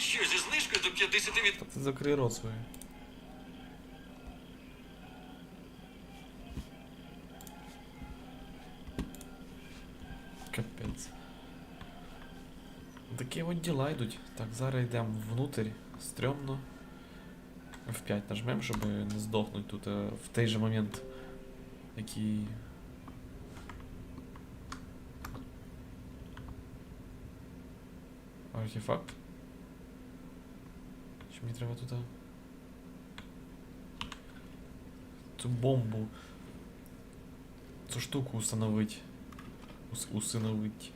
будь-що зі знижкою до 50 від... Ти закрий рот свій. Капець. Такі от діла йдуть. Так, зараз йдемо внутрь. Стрьомно. F5 нажмем, щоб не здохнути тут е, в той же момент, який. Артефакт. Чи мені треба туди? Цю бомбу. Цю штуку установить. Ус усиновить.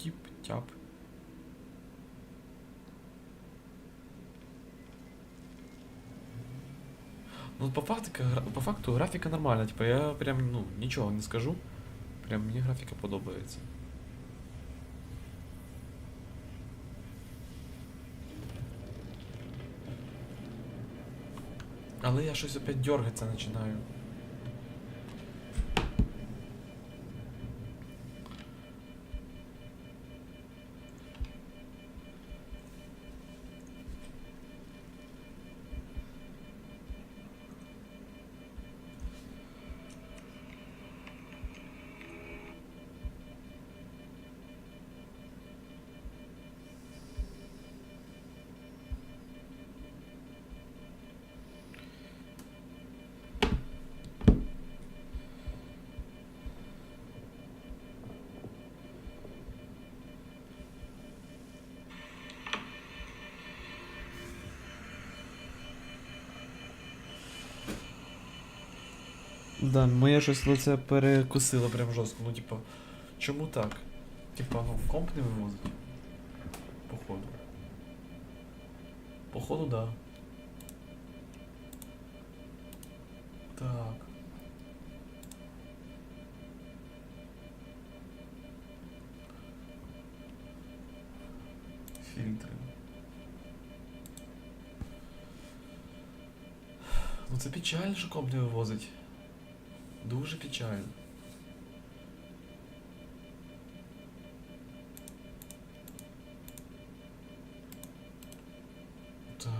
Тіп-тяп. Ну, по факту, гра- по факту графіка нормальна, типа я прям, ну, нічого не скажу. Прям мені графіка подобається. Але я щось опять дергатися починаю. Да, моє щось лице перекусило прям жорстко. Ну, типа, чому так? Типа, ну, комп не вивозить. Походу. Походу, да. Так. Фільтри. Ну це печально, що комп не вивозить. Дуже печально. Так.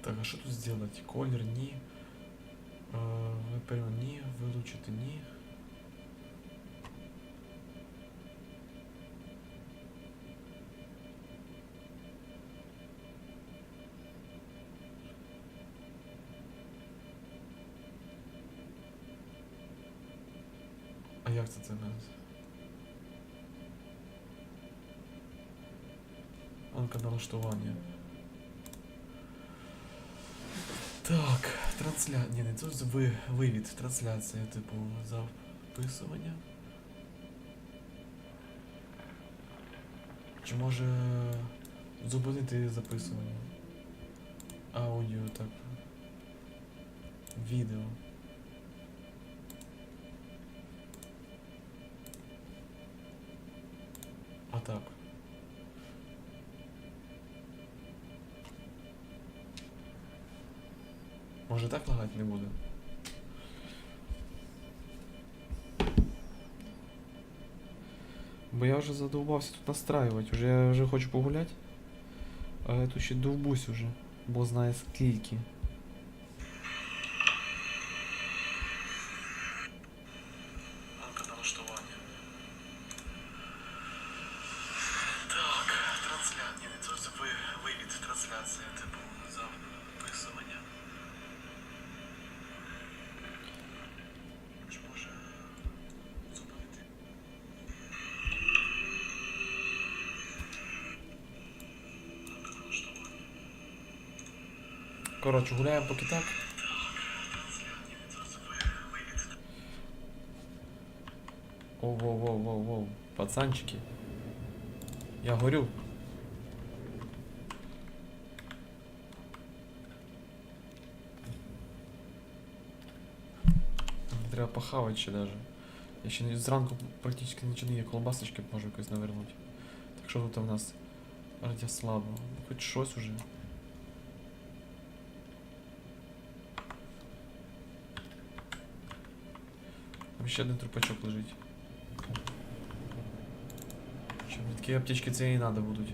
Так, а що тут сделать? Колір ні. Е, Виперед ні, вилучити ні. Налаштування. Так, трансля... Ні, не тут ви... вивід, трансляція, типу, записування. Чи може зупинити записування? Аудіо, так. Відео. А так. Може так лагати не буде? Бо я вже задовбався тут настраювати, уже я вже хочу погуляти. А я тут ще довбусь уже, бо знає скільки. Анка налаштування. Так, трансляція. Ні, не тут ви, вивід, трансляція, типу, Коротше, гуляємо поки так. Воу-воу-воу-воу-воу. Пацанчики. Я горю. Треба похавати ще даже. Я ще зранку практично нічого не є, колбасочки можу якось навернути. Так що тут у нас радя слабо. Хоч щось уже. ще один трупачок лежить. Щоб від аптечки це і не будуть.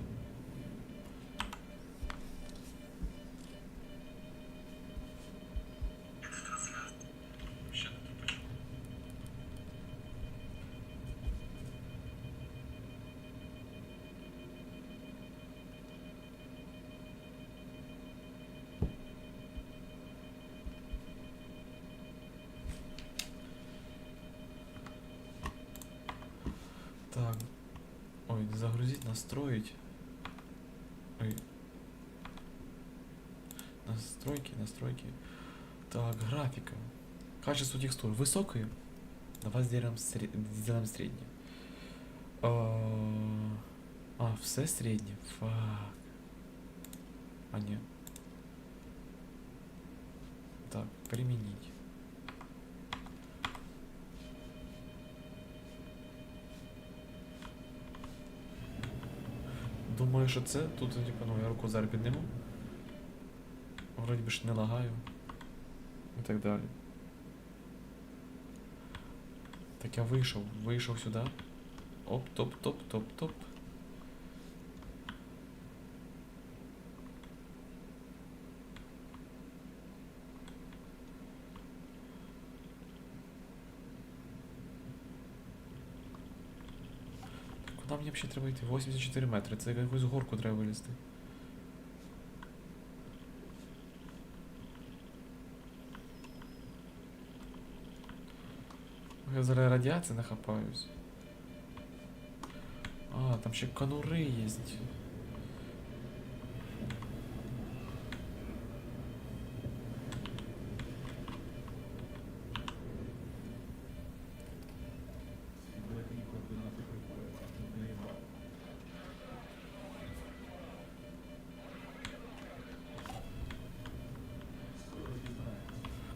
Графика. Качество текстур высокое. Давай сделаем, сре... сделаем среднее. А, все среднее. Фак. А нет. Так, применить. Думаю, що це тут, типу, ну, я руку зараз підниму. Вроді би ж не лагаю. І так далі. Так я вийшов, вийшов сюди. Оп, топ, топ, топ, топ. Куди мені взагалі треба йти? 84 метри. Це якусь горку треба вилізти. Я зараз радіації нахапаюсь. А, там ще конури є.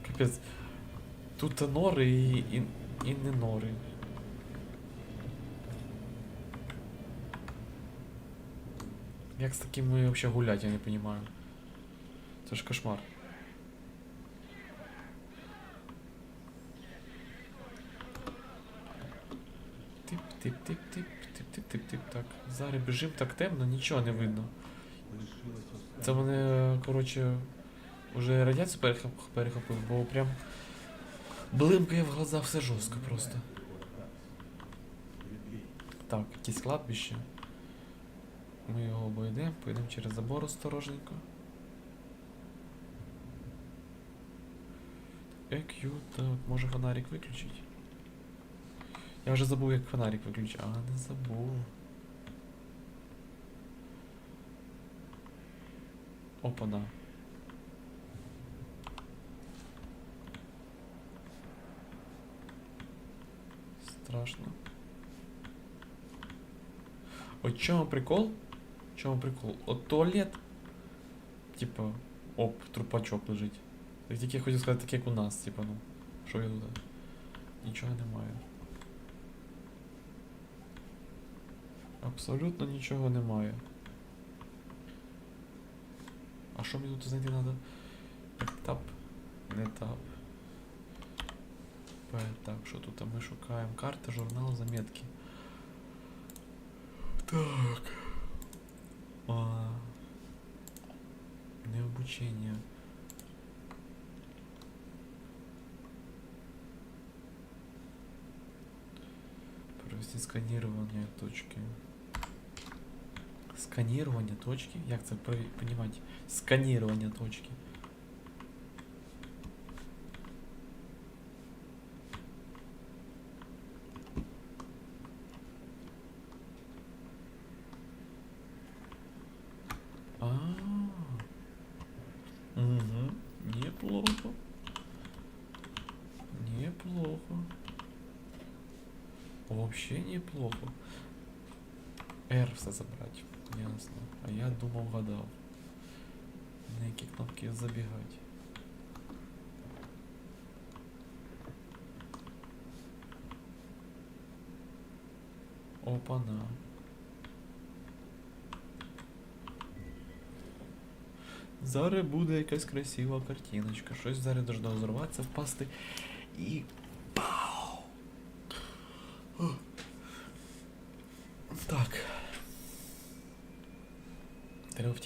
Капець. Тут нори і, і, і не нори. Як з такими вообще гулять, я не понимаю. Це ж кошмар. Тип, тип, тип, тип, тип, тип, тип, тип, так. Зараз біжим так темно, нічого не видно. Це мене, коротше, уже радіацію перехоп, перехопив, бо прям блимкає в глаза все жорстко просто. Так, якесь кладбище. Ми його обійдемо, поїдемо через забор осторожненько. EQ, так, може фонарик виключить? Я вже забув, як фонарик виключити. А, не забув. Опана. Страшно. От чому прикол? Чому прикол? От туалет. Типа, оп, трупачок лежить. Так тільки я хотів сказати, так як у нас, типа, ну. Що я тут? Нічого немає. Абсолютно нічого немає. А що мені тут знайти треба? Тап. Не тап. П. Так, що тут ми шукаємо? Карта, журнал, заметки. Так. А, не обучение. Провести сканирование точки. Сканирование точки? Як це понімати? Сканирование точки. На забегать. Опа-на. Зараз буде якась красива картиночка. Щось зараз должно взорватися, впасти і.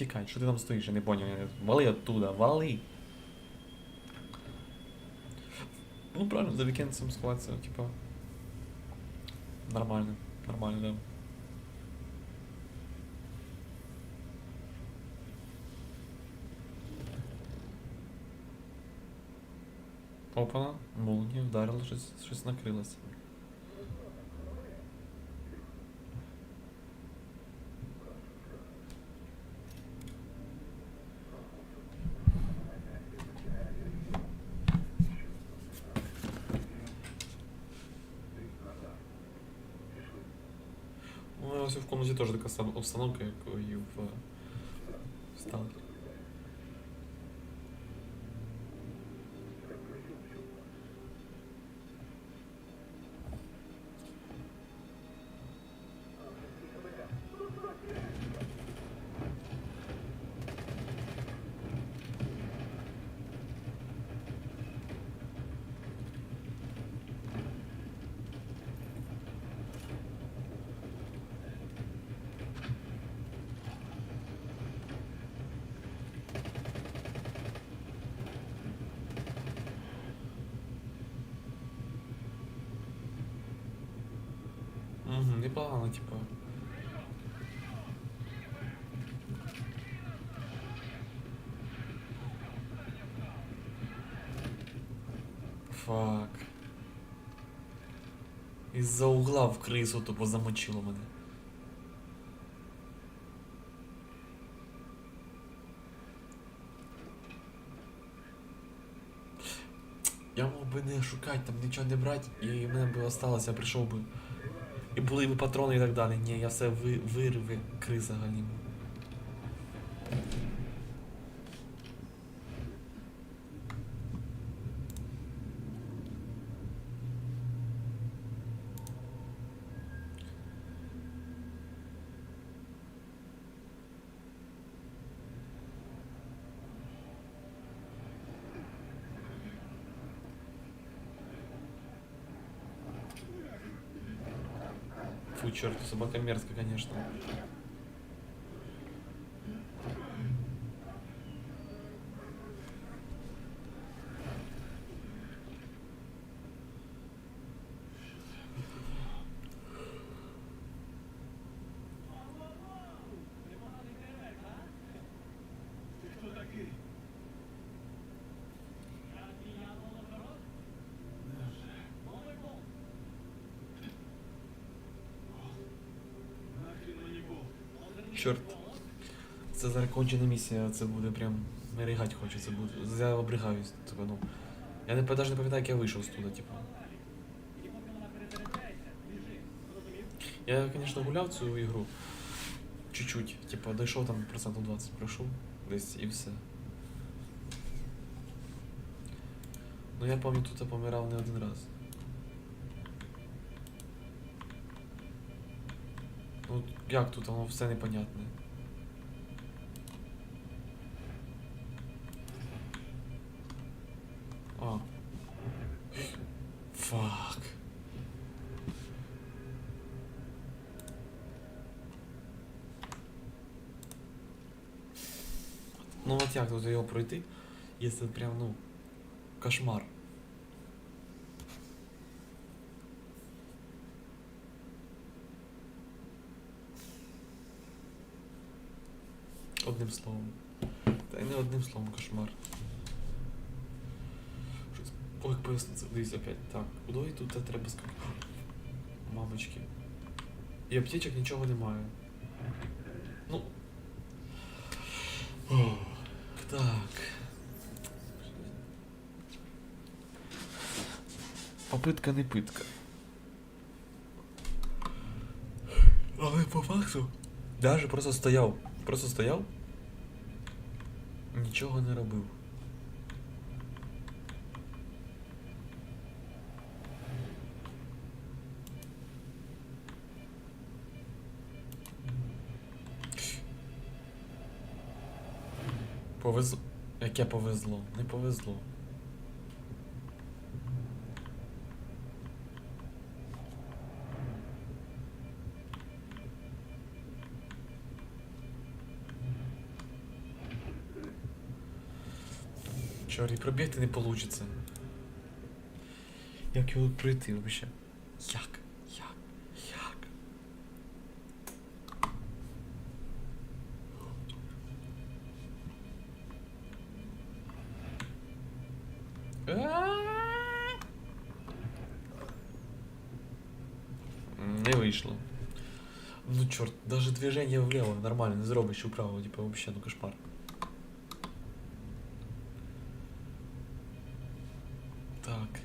Треба втікати. Що ти там стоїш? Я не поняв. Я не- Вали оттуда, вали. Ну правильно, за вікенд цим сховатися, типа. Нормально. Нормально, да. Опана, молния вдарила, щось, щось накрилося. Ось в комнате теж така сама обстановка, як і в е, Сталкері. Угу, непогано, типа. Фак. Із-за угла в крису тупо замочило мене. Я мог би не шукати, там нічого не брати, і мене б осталося, я прийшов би. І були б патрони і так далі. Ні, я все ви, вирви криза галім. Фу, черт, собака мерзкая, конечно. Чорт. Це зараз кончена місія, це буде прям мерігать хочеться буде. Я обригаюсь, типу, ну. Я не навіть не пам'ятаю, як я вийшов з туди, типу. Я, звісно, гуляв цю ігру. Чуть-чуть. Типу, дійшов там процентів 20 пройшов десь і все. Ну я пам'ятаю, тут я помирав не один раз. Як тут воно все непонятне. А. Фак. Ну от як тут його пройти, якщо прям, ну, кошмар. Одним словом. Та й не одним словом кошмар. Щось. Ой, як поясниться, дивись опять. Так, куди тут треба скакати? Мамочки. І аптечок нічого немає. Ну. Ох, так. Попитка не питка. Але по факту. Даже просто стояв. Просто стояв. Нічого не робив. Повезло. Яке повезло? Не повезло. Чорт, і пробігти не получится. Як його пройти вообще? Як? Як? Як? Не вийшло. Ну чорт, даже движение влево нормально не зробиш, вправо, типа вообще, ну кошмар. Так.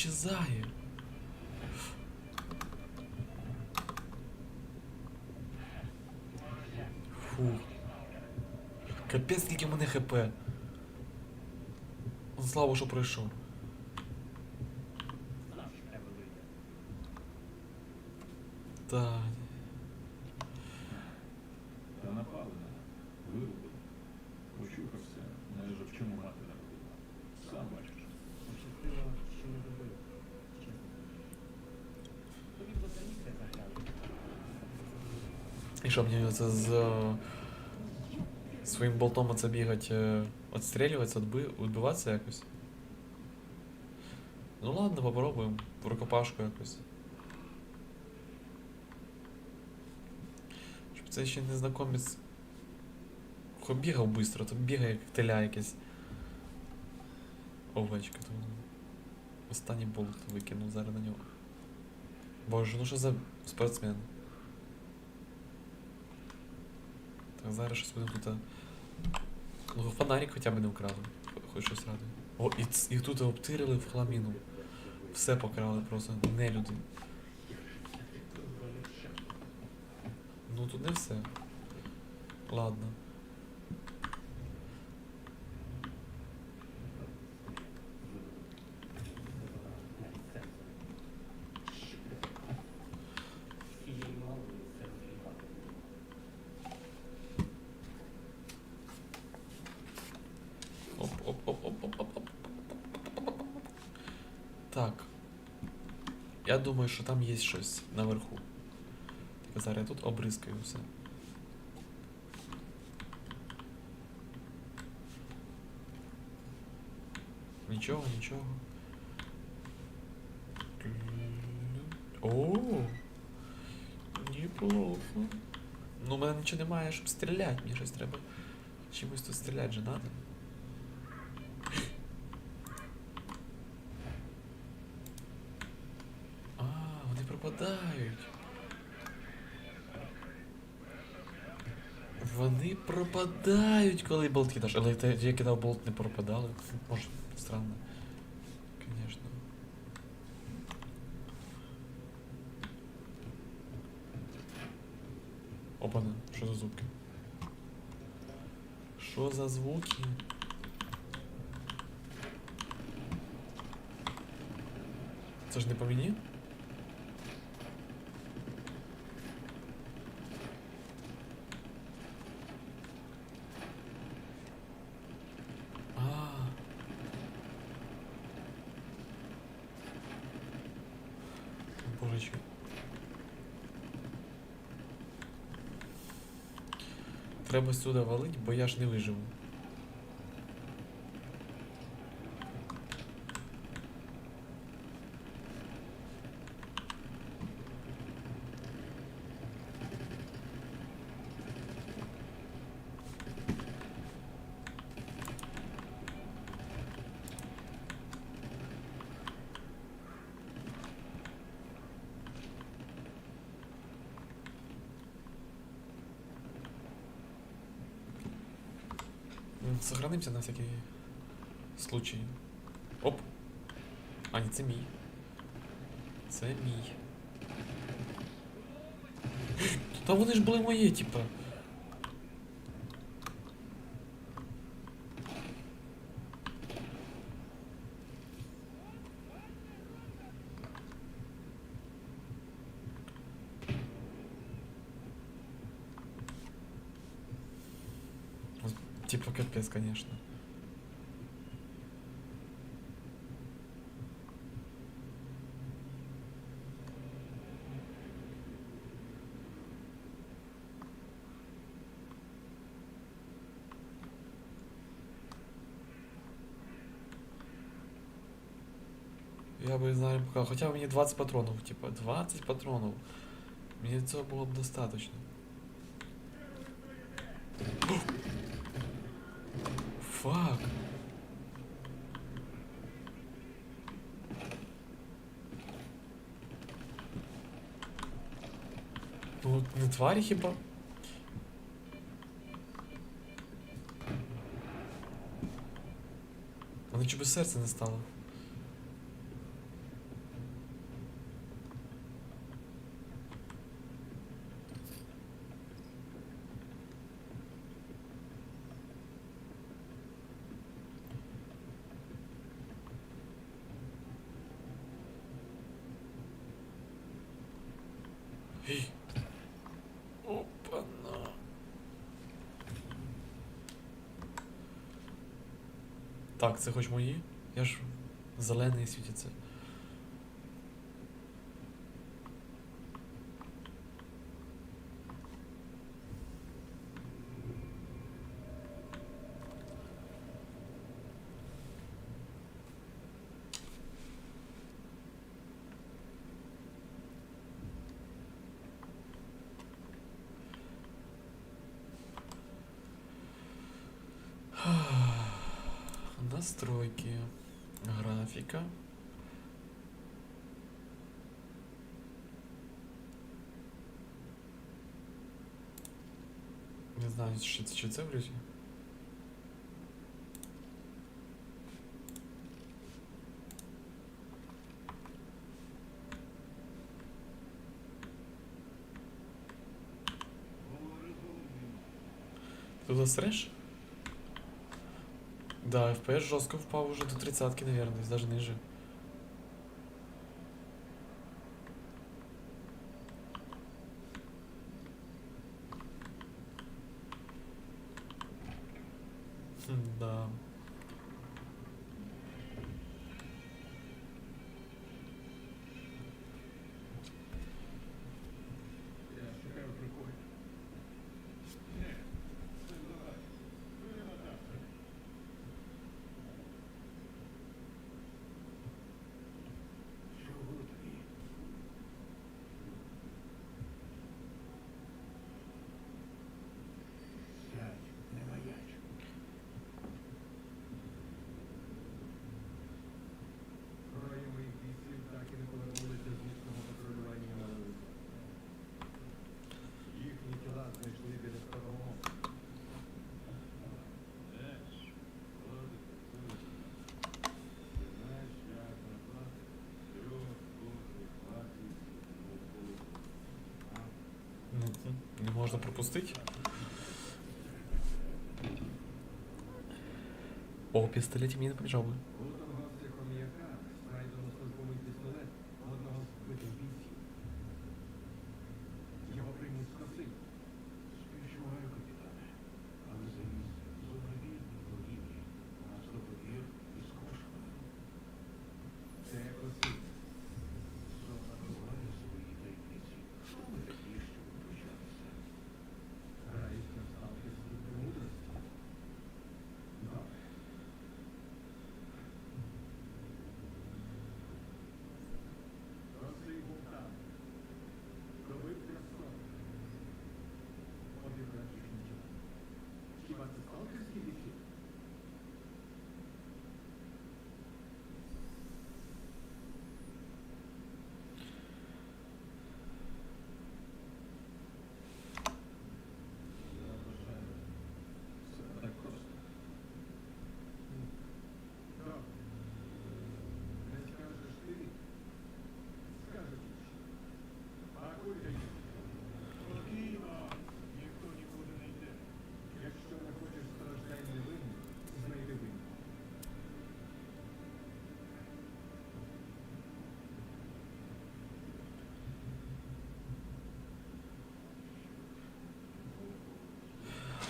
Щезає. Фу. Капець, скільки мене хп. Слава, що пройшов. Так. І що мені це з е, своїм болтом оце бігать, е, отстрілюватися, відбиватися якось? Ну ладно, попробуємо. В рукопашку якось. Щоб це ще незнакомець хоч бігав швидко, то бігає як теля якесь. Овечка то. Останній болт викинув зараз на нього. Боже, ну що за спортсмен? Так, зараз щось будемо тут. Ну, фонарик хоча б не вкрали. Хоч щось радує. О, і, і тут обтирили в хламіну. Все покрали просто, не люди. Ну тут не все. Ладно. Цієї малої це розліпати. Оп, оп, оп, оп, оп, оп, оп. Так. Я думаю, що там є щось наверху. Так, зараз я тут обризкаю все. Нічого, нічого. О, неплохо. Ну, у мене нічого немає, щоб стріляти. Мені щось треба. Чимось тут стріляти же надо. А, вони пропадають. Вони пропадають, коли болт кидаєш. Але я кидав болт, не пропадали. Може, странно. Конечно. Опана, що за звуки? Що за звуки? Це ж не по мені? А. Божечки. Треба сюди валить, бо я ж не виживу. Сохранимся на всякий случай. Оп. А, ні, це мій. Це мій. Та вони ж були мої, типа. капец, конечно. Я бы, не знаю, пока... Хотя мне 20 патронов, типа, 20 патронов. Мне этого было бы достаточно. Фак. Ну, не твари хіба? Але чи без серце не стало? Так, це хоч мої. Я ж зелений світиться. Чи, чи це в різі? Ти застреш? Да, FPS жестко впав уже до 30-ки, наверное, даже ниже. можно пропустить. О, пистолетик мне не побежал бы.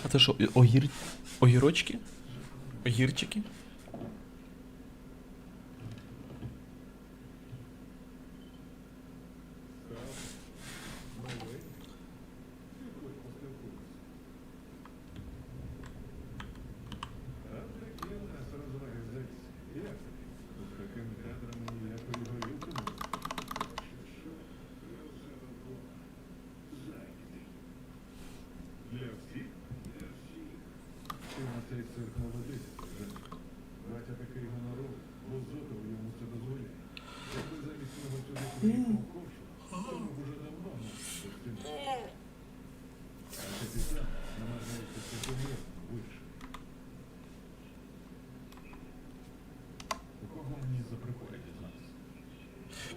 А це що, огір... огірочки? Огірчики?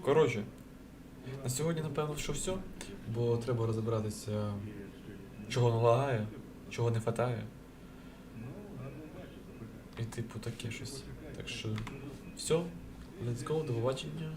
Коротше, на сьогодні, напевно, що все, бо треба розібратися, чого не лагає, чого не хватає. І типу таке щось. Так що все, let's go, до побачення.